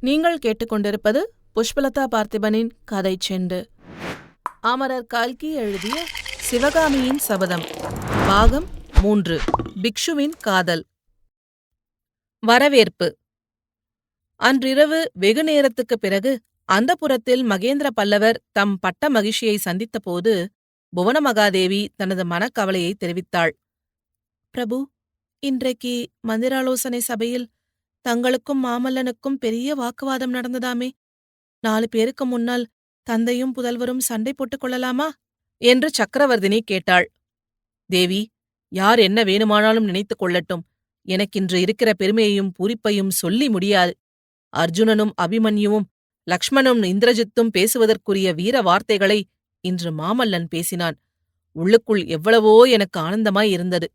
நீங்கள் கேட்டுக்கொண்டிருப்பது புஷ்பலதா பார்த்திபனின் கதை செண்டு. அமரர் கல்கி எழுதிய சிவகாமியின் சபதம் பாகம் மூன்று பிக்ஷுவின் காதல். வரவேற்பு. அன்றிரவு வெகு நேரத்துக்குப் பிறகு அந்தப்புரத்தில் மகேந்திர பல்லவர் தம் பட்ட மகிழ்ச்சியை சந்தித்தபோது புவனமகாதேவி தனது மனக்கவலையை தெரிவித்தாள். பிரபு இன்றைக்கு மந்திராலோசனை சபையில் தங்களுக்கும் மாமல்லனுக்கும் பெரிய வாக்குவாதம் நடந்ததாமே. நாலு பேருக்கு முன்னால் தந்தையும் புதல்வரும் சண்டை போட்டுக் கொள்ளலாமா? என்று சக்கரவர்த்தினி கேட்டாள். தேவி யார் என்ன வேணுமானாலும் நினைத்துக் கொள்ளட்டும். எனக்கின்று இருக்கிற பெருமையையும் பூரிப்பையும் சொல்லி முடியாது. அர்ஜுனனும் அபிமன்யுவும் லக்ஷ்மணும் இந்திரஜித்தும் பேசுவதற்குரிய வீர வார்த்தைகளை இன்று மாமல்லன் பேசினான். உள்ளுக்குள் எவ்வளவோ எனக்கு ஆனந்தமாய் இருந்தது.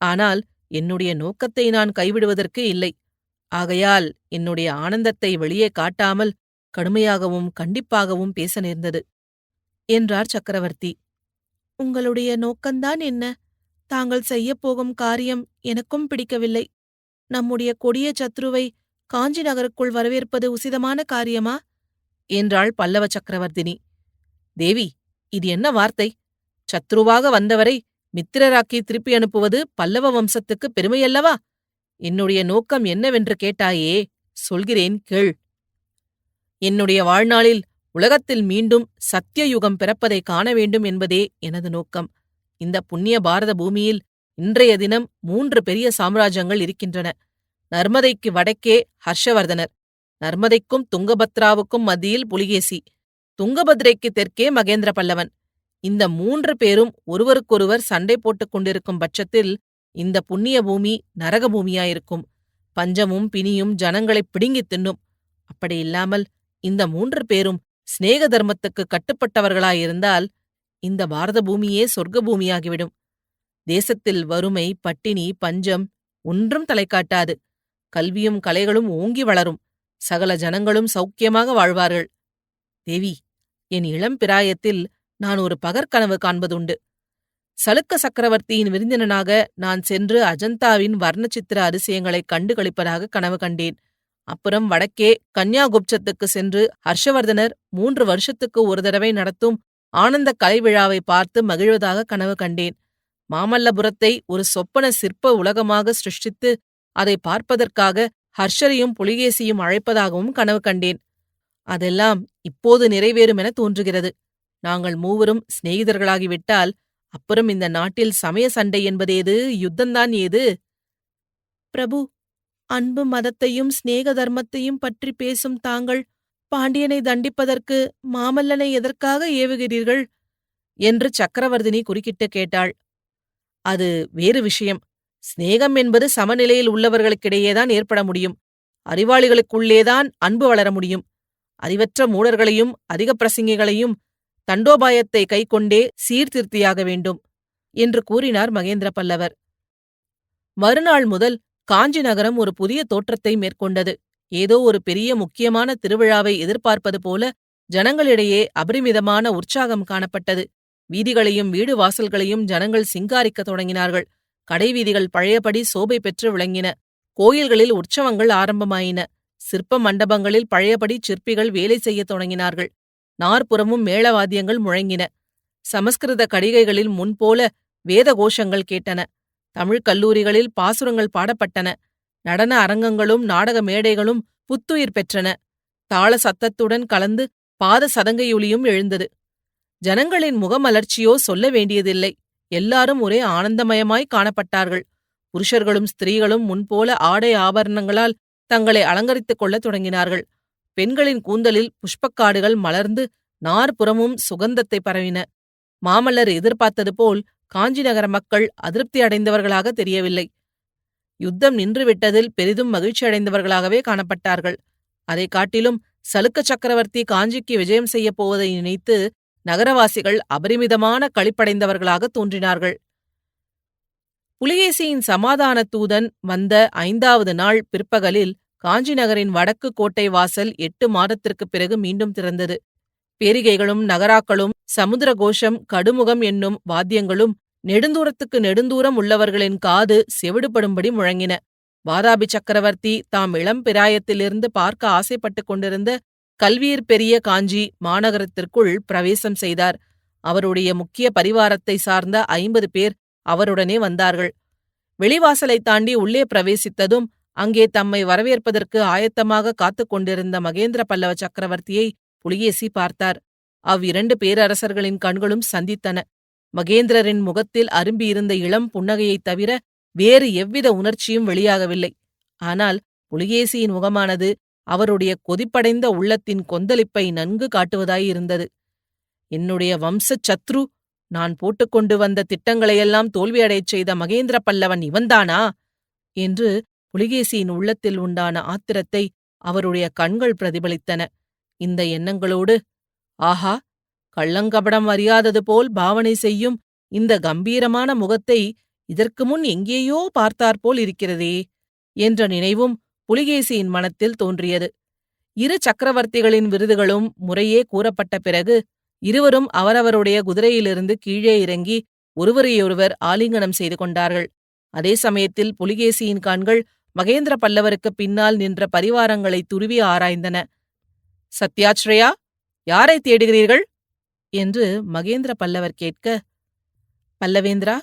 ஆனால் என்னுடைய நோக்கத்தை நான் கைவிடுவதற்கு இல்லை. ஆகையால் என்னுடைய ஆனந்தத்தை வெளியே காட்டாமல் கடுமையாகவும் கண்டிப்பாகவும் பேச நேர்ந்தது என்றார் சக்கரவர்த்தி. உங்களுடைய நோக்கந்தான் என்ன? தாங்கள் செய்யப்போகும் காரியம் எனக்கும் பிடிக்கவில்லை. நம்முடைய கொடிய சத்ருவை காஞ்சி நகருக்குள் வரவேற்பது உசிதமான காரியமா? என்றாள் பல்லவ சக்கரவர்த்தினி. தேவி இது என்ன வார்த்தை? சத்ருவாக வந்தவரை மித்திரராக்கி திருப்பி அனுப்புவது பல்லவ வம்சத்துக்கு பெருமையல்லவா? என்னுடைய நோக்கம் என்னவென்று கேட்டாயே? சொல்கிறேன் கேள். என்னுடைய வாழ்நாளில் உலகத்தில் மீண்டும் சத்தியயுகம் பிறப்பதை காண வேண்டும் என்பதே எனது நோக்கம். இந்த புண்ணிய பாரத பூமியில் இன்றைய தினம் மூன்று பெரிய சாம்ராஜ்யங்கள் இருக்கின்றன. நர்மதைக்கு வடக்கே ஹர்ஷவர்தனர் நர்மதைக்கும் துங்கபத்ராவுக்கும் மத்தியில் புலிகேசி துங்கபத்ரைக்கு தெற்கே மகேந்திர பல்லவன் இந்த மூன்று பேரும் ஒருவருக்கொருவர் சண்டை போட்டுக் கொண்டிருக்கும் பட்சத்தில் இந்த புண்ணிய பூமி நரக பூமியாயிருக்கும் பஞ்சமும் பிணியும் ஜனங்களைப் பிடுங்கித் தின்னும். அப்படியில்லாமல் இந்த மூன்று பேரும் சிநேக தர்மத்துக்கு கட்டுப்பட்டவர்களாயிருந்தால் இந்த பாரத பூமியே சொர்க்க பூமியாகிவிடும். தேசத்தில் வறுமை பட்டினி பஞ்சம் ஒன்றும் தலை காட்டாது. கல்வியும் கலைகளும் ஓங்கி வளரும். சகல ஜனங்களும் சௌக்கியமாக வாழ்வார்கள். தேவி என் இளம் பிராயத்தில் நான் ஒரு பகற்கனவு காண்பதுண்டு. சலுக்க சக்கரவர்த்தியின் விருந்தினனாக நான் சென்று அஜந்தாவின் வர்ணச்சித்திர அதிசயங்களைக் கண்டு களிப்பதாக கனவு கண்டேன். அப்புறம் வடக்கே கன்யாகுப்சத்துக்கு சென்று ஹர்ஷவர்தனர் மூன்று வருஷத்துக்கு ஒரு தடவை நடத்தும் ஆனந்த கலை விழாவை பார்த்து மகிழ்வதாக கனவு கண்டேன். மாமல்லபுரத்தை ஒரு சொப்பன சிற்ப உலகமாக சிருஷ்டித்து அதை பார்ப்பதற்காக ஹர்ஷரையும் புலிகேசியும் அழைப்பதாகவும் கனவு கண்டேன். அதெல்லாம் இப்போது நிறைவேறும் என தோன்றுகிறது. நாங்கள் மூவரும் சிநேகிதர்களாகிவிட்டால் அப்புறம் இந்த நாட்டில் சமய சண்டை என்பதேது யுத்தந்தான் ஏது? பிரபு அன்பு மதத்தையும் சிநேக தர்மத்தையும் பற்றி பேசும் தாங்கள் பாண்டியனை தண்டிப்பதற்கு மாமல்லனை எதற்காக ஏவுகிறீர்கள்? என்று சக்கரவர்த்தினி குறுக்கிட்டு கேட்டாள். அது வேறு விஷயம். சிநேகம் என்பது சமநிலையில் உள்ளவர்களுக்கிடையேதான் ஏற்பட முடியும். அறிவாளிகளுக்குள்ளேதான் அன்பு வளர முடியும். அறிவற்ற மூடர்களையும் அதிக பிரசங்கிகளையும் தண்டோபாயத்தை கைக்கொண்டே சீர்திருத்தியாக வேண்டும் என்று கூறினார் மகேந்திர பல்லவர் மறுநாள் முதல் காஞ்சி நகரம் ஒரு புதிய தோற்றத்தை மேற்கொண்டது. ஏதோ ஒரு பெரிய முக்கியமான திருவிழாவை எதிர்பார்ப்பது போல ஜனங்களிடையே அபரிமிதமான உற்சாகம் காணப்பட்டது. வீதிகளையும் வீடு வாசல்களையும் ஜனங்கள் சிங்காரிக்கத் தொடங்கினார்கள். கடைவீதிகள் பழையபடி சோபை பெற்று விளங்கின. கோயில்களில் உற்சவங்கள் ஆரம்பமாயின. சிற்ப மண்டபங்களில் பழையபடி சிற்பிகள் வேலை செய்யத் தொடங்கினார்கள். நாற்புறமும் மேளவாத்தியங்கள் முழங்கின. சமஸ்கிருத கடிகைகளில் முன்போல வேத கோஷங்கள் கேட்டன. தமிழ்க் கல்லூரிகளில் பாசுரங்கள் பாடப்பட்டன. நடன அரங்கங்களும் நாடக மேடைகளும் புத்துயிர் பெற்றன. தாள சத்தத்துடன் கலந்து பாத சதங்கையொலியும் எழுந்தது. ஜனங்களின் முகமலர்ச்சியோ சொல்ல வேண்டியதில்லை. எல்லாரும் ஒரே ஆனந்தமயமாய் காணப்பட்டார்கள். புருஷர்களும் ஸ்திரீகளும் முன்போல ஆடை ஆபரணங்களால் தங்களை அலங்கரித்துக் கொள்ளத் தொடங்கினார்கள். பெண்களின் கூந்தலில் புஷ்பக்காடுகள் மலர்ந்து நாற்புறமும் சுகந்தத்தை பரவின. மாமல்லர் எதிர்பார்த்தது போல் காஞ்சி நகர மக்கள் அதிருப்தி அடைந்தவர்களாக தெரியவில்லை. யுத்தம் நின்றுவிட்டதில் பெரிதும் மகிழ்ச்சி அடைந்தவர்களாகவே காணப்பட்டார்கள். அதை காட்டிலும் சலுக்க சக்கரவர்த்தி காஞ்சிக்கு விஜயம் செய்யப் போவதை நினைத்து நகரவாசிகள் அபரிமிதமான களிப்படைந்தவர்களாக தோன்றினார்கள். புலிகேசியின் சமாதான தூதன் வந்த ஐந்தாவது நாள் பிற்பகலில் காஞ்சி நகரின் வடக்கு கோட்டை வாசல் எட்டு மாதத்திற்குப் பிறகு மீண்டும் திறந்தது. பேரிகைகளும் நகராக்களும் சமுத்திர கோஷம் கடுமுகம் என்னும் வாத்தியங்களும் நெடுந்தூரத்துக்கு நெடுந்தூரம் உள்ளவர்களின் காது செவிடுபடும்படி முழங்கின. வாதாபி சக்கரவர்த்தி தாம் இளம் பிராயத்திலிருந்து பார்க்க ஆசைப்பட்டுக் கொண்டிருந்த கல்வியர் பெரிய காஞ்சி மாநகரத்திற்குள் பிரவேசம் செய்தார். அவருடைய முக்கிய பரிவாரத்தை சார்ந்த ஐம்பது பேர் அவருடனே வந்தார்கள். வெளிவாசலைத் தாண்டி உள்ளே பிரவேசித்ததும் அங்கே தம்மை வரவேற்பதற்கு ஆயத்தமாக காத்துக் கொண்டிருந்த மகேந்திர பல்லவ சக்கரவர்த்தியை புலிகேசி பார்த்தார். அவ்விரண்டு பேரரசர்களின் கண்களும் சந்தித்தன. மகேந்திரரின் முகத்தில் அரும்பியிருந்த இளம் புன்னகையைத் தவிர வேறு எவ்வித உணர்ச்சியும் வெளியாகவில்லை. ஆனால் புலிகேசியின் முகமானது அவருடைய கொதிப்படைந்த உள்ளத்தின் கொந்தளிப்பை நன்கு காட்டுவதாயிருந்தது. என்னுடைய வம்சச் சத்ரு நான் போட்டுக்கொண்டு வந்த திட்டங்களையெல்லாம் தோல்வியடையச் செய்த மகேந்திர பல்லவன் இவன்தானா? என்று புலிகேசியின் உள்ளத்தில் உண்டான ஆத்திரத்தை அவருடைய கண்கள் பிரதிபலித்தன. இந்த எண்ணங்களோடு ஆஹா கள்ளங்கபடம் அறியாதது போல் பாவனை செய்யும் இந்த கம்பீரமான முகத்தை இதற்கு முன் எங்கேயோ பார்த்தாற்போல் இருக்கிறதே என்ற நினைவும் புலிகேசியின் மனத்தில் தோன்றியது. இரு சக்கரவர்த்திகளின் விருதுகளும் முறையே கூறப்பட்ட பிறகு இருவரும் அவரவருடைய குதிரையிலிருந்து கீழே இறங்கி ஒருவரையொருவர் ஆலிங்கனம் செய்து கொண்டார்கள். அதே சமயத்தில் புலிகேசியின் கண்கள் மகேந்திர பல்லவருக்கு பின்னால் நின்ற பரிவாரங்களை துருவி ஆராய்ந்தன. சத்யாச்ரயா யாரை தேடுகிறீர்கள்? என்று மகேந்திர பல்லவர் கேட்க பல்லவேந்திரா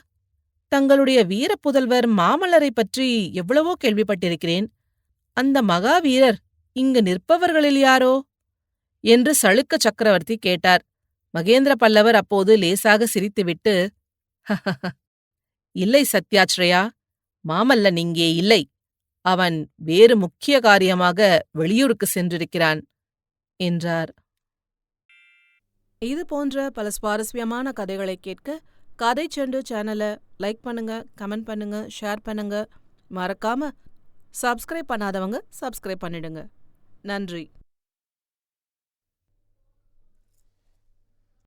தங்களுடைய வீரப்புதல்வர் மாமல்லரை பற்றி எவ்வளவோ கேள்விப்பட்டிருக்கிறேன். அந்த மகாவீரர் இங்கு நிற்பவர்களில் யாரோ? என்று சளுக்க சக்கரவர்த்தி கேட்டார். மகேந்திர பல்லவர் அப்போது லேசாக சிரித்துவிட்டு இல்லை சத்யாச்ரயா மாமல்லன் இங்கே இல்லை. அவன் வேறு முக்கிய காரியமாக வெளியூருக்கு சென்றிருக்கிறான் என்றார். இது போன்ற பல சுவாரஸ்யமான கதைகளை கேட்க கதை செண்டு சேனலை லைக் பண்ணுங்க கமெண்ட் பண்ணுங்க ஷேர் பண்ணுங்க. மறக்காம சப்ஸ்கிரைப் பண்ணாதவங்க சப்ஸ்கிரைப் பண்ணிடுங்க. நன்றி.